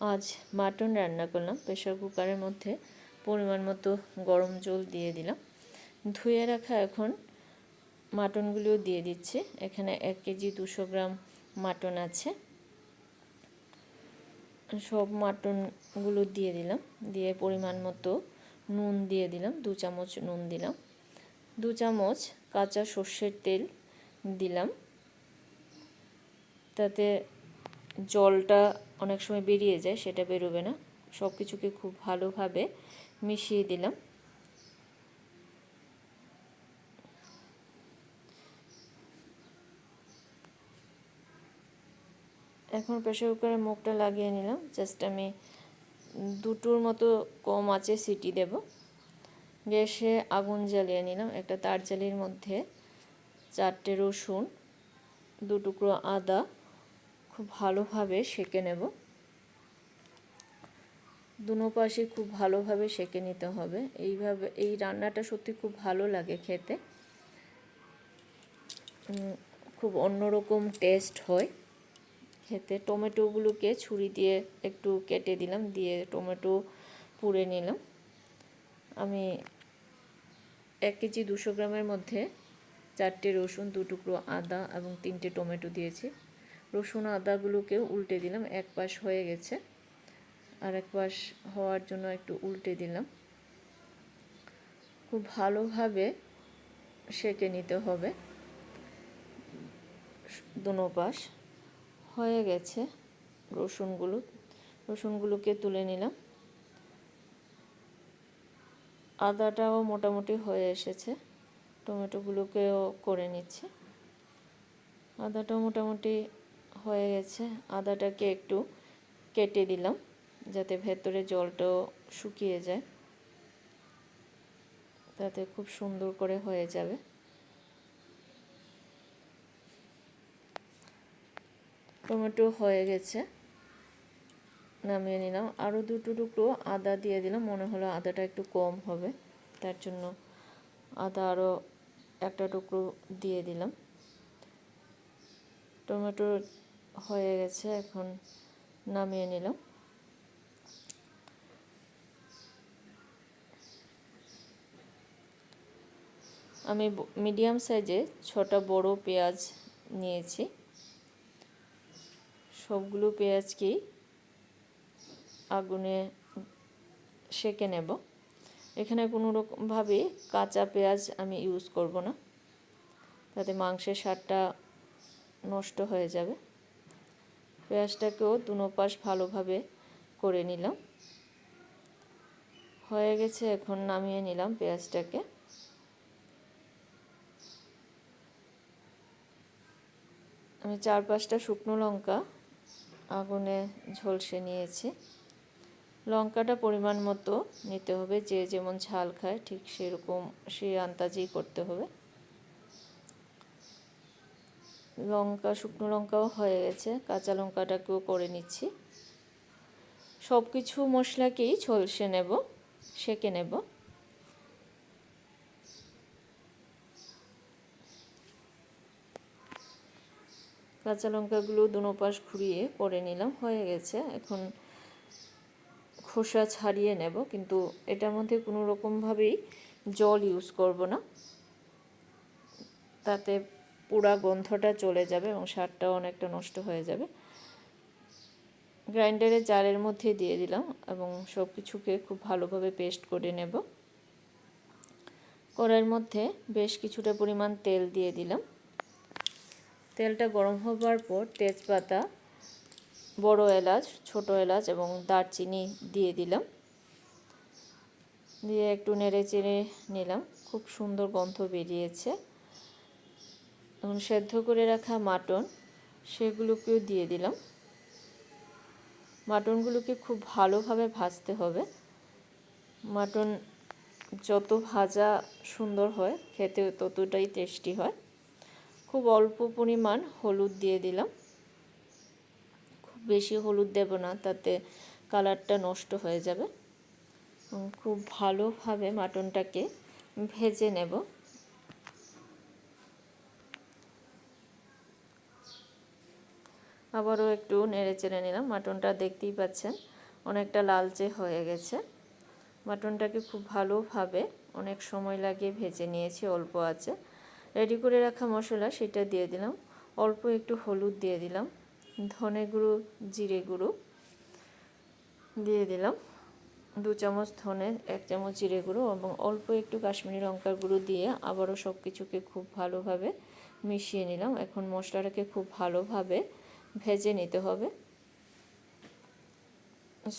আজ মাটন রান্না করলাম প্রেশার কুকারের মধ্যে পরিমাণ মতো গরম জল দিয়ে দিলাম। ধুয়ে রাখা এখন মাটনগুলিও দিয়ে দিচ্ছি। এখানে এক কেজি দুশো গ্রাম মাটন আছে। সব মাটনগুলো দিয়ে দিলাম। দিয়ে পরিমাণ মতো নুন দিয়ে দিলাম, দু চামচ নুন দিলাম। দু চামচ কাঁচা সর্ষের তেল দিলাম। তাতে জলটা অনেক সময় বেরিয়ে যায়, সেটা বেরোবে না। সব কিছুকে খুব ভালোভাবে মিশিয়ে দিলাম। এখন প্রেশার কুকারের মুখটা লাগিয়ে নিলাম। জাস্ট আমি দুটোর মতো কম আছে সিটি দেব। গ্যাসে আগুন জ্বালিয়ে নিলাম। একটা তার জালির মধ্যে চারটে রসুন দু টুকরো আদা খুব ভালোভাবে সেঁকে নেব। দুনো পাশে খুব ভালোভাবে সেঁকে নিতে হবে। এইভাবে, এই রান্নাটা সত্যি খুব ভালো লাগে খেতে। খুব অন্যরকম টেস্ট হয়। খেতে টমেটোগুলোকে ছুরি দিয়ে একটু কেটে দিলাম, দিয়ে টমেটো পুড়ে নিলাম। আমি এক কেজি দুশো গ্রামের মধ্যে চারটে রসুন দু টুকরো আদা এবং তিনটে টমেটো দিয়েছি। রসুন আদাগুলোকে উল্টে দিলাম, এক পাশ হয়ে গেছে। আর এক পাশ হওয়ার জন্য একটু উল্টে দিলাম। খুব ভালোভাবে সেঁকে নিতে হবে। দুনো পাশ হয়ে গেছে রসুনগুলো। রসুনগুলোকে তুলে নিলাম। আদাটাও মোটামুটি হয়ে এসেছে। টমেটোগুলোকেও করে নিচ্ছি। আদাটাও মোটামুটি হয়ে গেছে। আদাটাকে একটু কেটে দিলাম যাতে ভেতরে জলটাও শুকিয়ে যায়। তাতে খুব সুন্দর করে হয়ে যাবে। টমেটো হয়ে গেছে। নামিয়ে নিলাম। আরও দুটো টুকরো আদা দিয়ে দিলাম। মনে হলো আদাটা একটু কম হবে। তার জন্য আদা আরও একটা টুকরো দিয়ে দিলাম। টমেটো হয়ে গেছে, এখন নামিয়ে নিলাম। আমি মিডিয়াম সাইজে ছটা বড় পেঁয়াজ নিয়েছি। সবগুলো পেঁয়াজকেই আগুনে সেকে নেব। এখানে কোনো রকমভাবে কাঁচা পেঁয়াজ আমি ইউজ করব না। তাতে মাংসের স্বাদটা নষ্ট হয়ে যাবে। পেঁয়াজটাকেও দুনো ভালোভাবে করে নিলাম। হয়ে গেছে, এখন নামিয়ে নিলাম পেঁয়াজটাকে আমি চার পাঁচটা শুকনো লঙ্কা, আগুনে ঝলসে নিয়েছি। লঙ্কাটা পরিমাণ মতো নিতে হবে, যে যেমন ঝাল খায়, ঠিক সেরকম, সেই আন্দাজেই করতে হবে। লঙ্কা, শুকনো লঙ্কাও হয়ে গেছে। কাঁচা লঙ্কাটাকেও করে নিচ্ছি। সব কিছু মশলাকেই ঝলসে নেব, সেকে নেব। কাঁচা লঙ্কাগুলো দুনো পাশ ঘুরিয়ে করে নিলাম, হয়ে গেছে। এখন খোসা ছাড়িয়ে নেব, কিন্তু এটার মধ্যে কোনো রকমভাবেই জল ইউজ করব না। তাতে পুরা গন্ধটা চলে যাবে এবং স্বাদটাও অনেকটা নষ্ট হয়ে যাবে। গ্রাইন্ডারের জারের মধ্যে দিয়ে দিলাম এবং সব কিছুকে খুব ভালোভাবে পেস্ট করে নেব। কড়াইয়ের মধ্যে বেশ কিছুটা পরিমাণ তেল দিয়ে দিলাম। তেলটা গরম হবার পর তেজপাতা, বড় এলাচ, ছোট এলাচ এবং দারচিনি দিয়ে দিলাম। দিয়ে একটু নেড়ে চেড়ে নিলাম। খুব সুন্দর গন্ধ বেরিয়েছে। এখন সেদ্ধ করে রাখা মাটন, সেগুলোকেও দিয়ে দিলাম। মাটনগুলোকে খুব ভালোভাবে ভাজতে হবে। মাটন যত ভাজা সুন্দর হয়, খেতে ততটাই টেস্টি হয়। খুব অল্প পরিমাণ হলুদ দিয়ে দিলাম। খুব বেশি হলুদ দেব না, তাতে কালারটা নষ্ট হয়ে যাবে। খুব ভালোভাবে মাটনটাকে ভেজে নেব। আবারও একটু নেড়ে চেড়ে নিলাম। মাটনটা দেখতেই পাচ্ছেন, অনেকটা লালচে হয়ে গেছে। মাটনটাকে খুব ভালোভাবে অনেক সময় লাগিয়ে ভেজে নিয়েছি, অল্প আছে। রেডি করে রাখা মশলা সেটা দিয়ে দিলাম। অল্প একটু হলুদ দিয়ে দিলাম। ধনে গুঁড়ো, জিরে গুঁড়ো দিয়ে দিলাম। দু চামচ ধনে, এক চামচ জিরে গুঁড়ো এবং অল্প একটু কাশ্মীরি লঙ্কার গুঁড়ো দিয়ে আবারও সব কিছুকে খুব ভালোভাবে মিশিয়ে নিলাম। এখন মশলাটাকে খুব ভালোভাবে ভেজে নিতে হবে।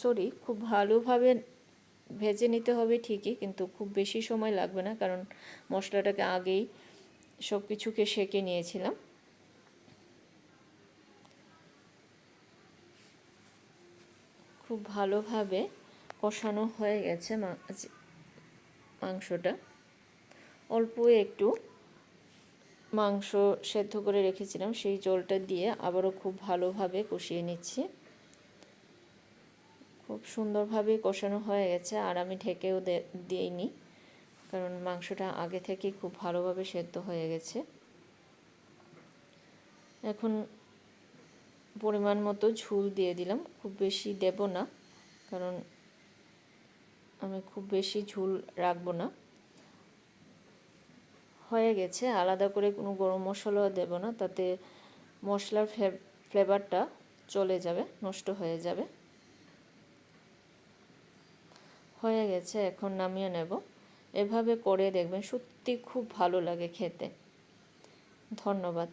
সরি খুব ভালোভাবে ভেজে নিতে হবে ঠিকই, কিন্তু খুব বেশি সময় লাগবে না, কারণ মশলাটাকে আগেই সব কিছুকে সেঁকে নিয়েছিলাম। খুব ভালোভাবে কষানো হয়ে গেছে মাংসটা। অল্প একটু মাংস সেদ্ধ করে রেখেছিলাম, সেই জলটা দিয়ে আবারও খুব ভালোভাবে কষিয়ে নিচ্ছি। খুব সুন্দরভাবে কষানো হয়ে গেছে, আর আমি ঢেকেও দিইনি, কারণ মাংসটা আগে থেকেই খুব ভালোভাবে সেদ্ধ হয়ে গেছে। এখন পরিমাণ মতো ঝুল দিয়ে দিলাম, খুব বেশি দেব না, কারণ আমি খুব বেশি ঝুল রাখব না। হয়ে গেছে, আলাদা করে কোনো গরম মশলাও দেব না, তাতে মশলার ফ্লেভারটা চলে যাবে, নষ্ট হয়ে যাবে। হয়ে গেছে, এখন নামিয়ে নেব। এভাবে করে দেখবেন সত্যি খুব ভালো লাগে খেতে। ধন্যবাদ।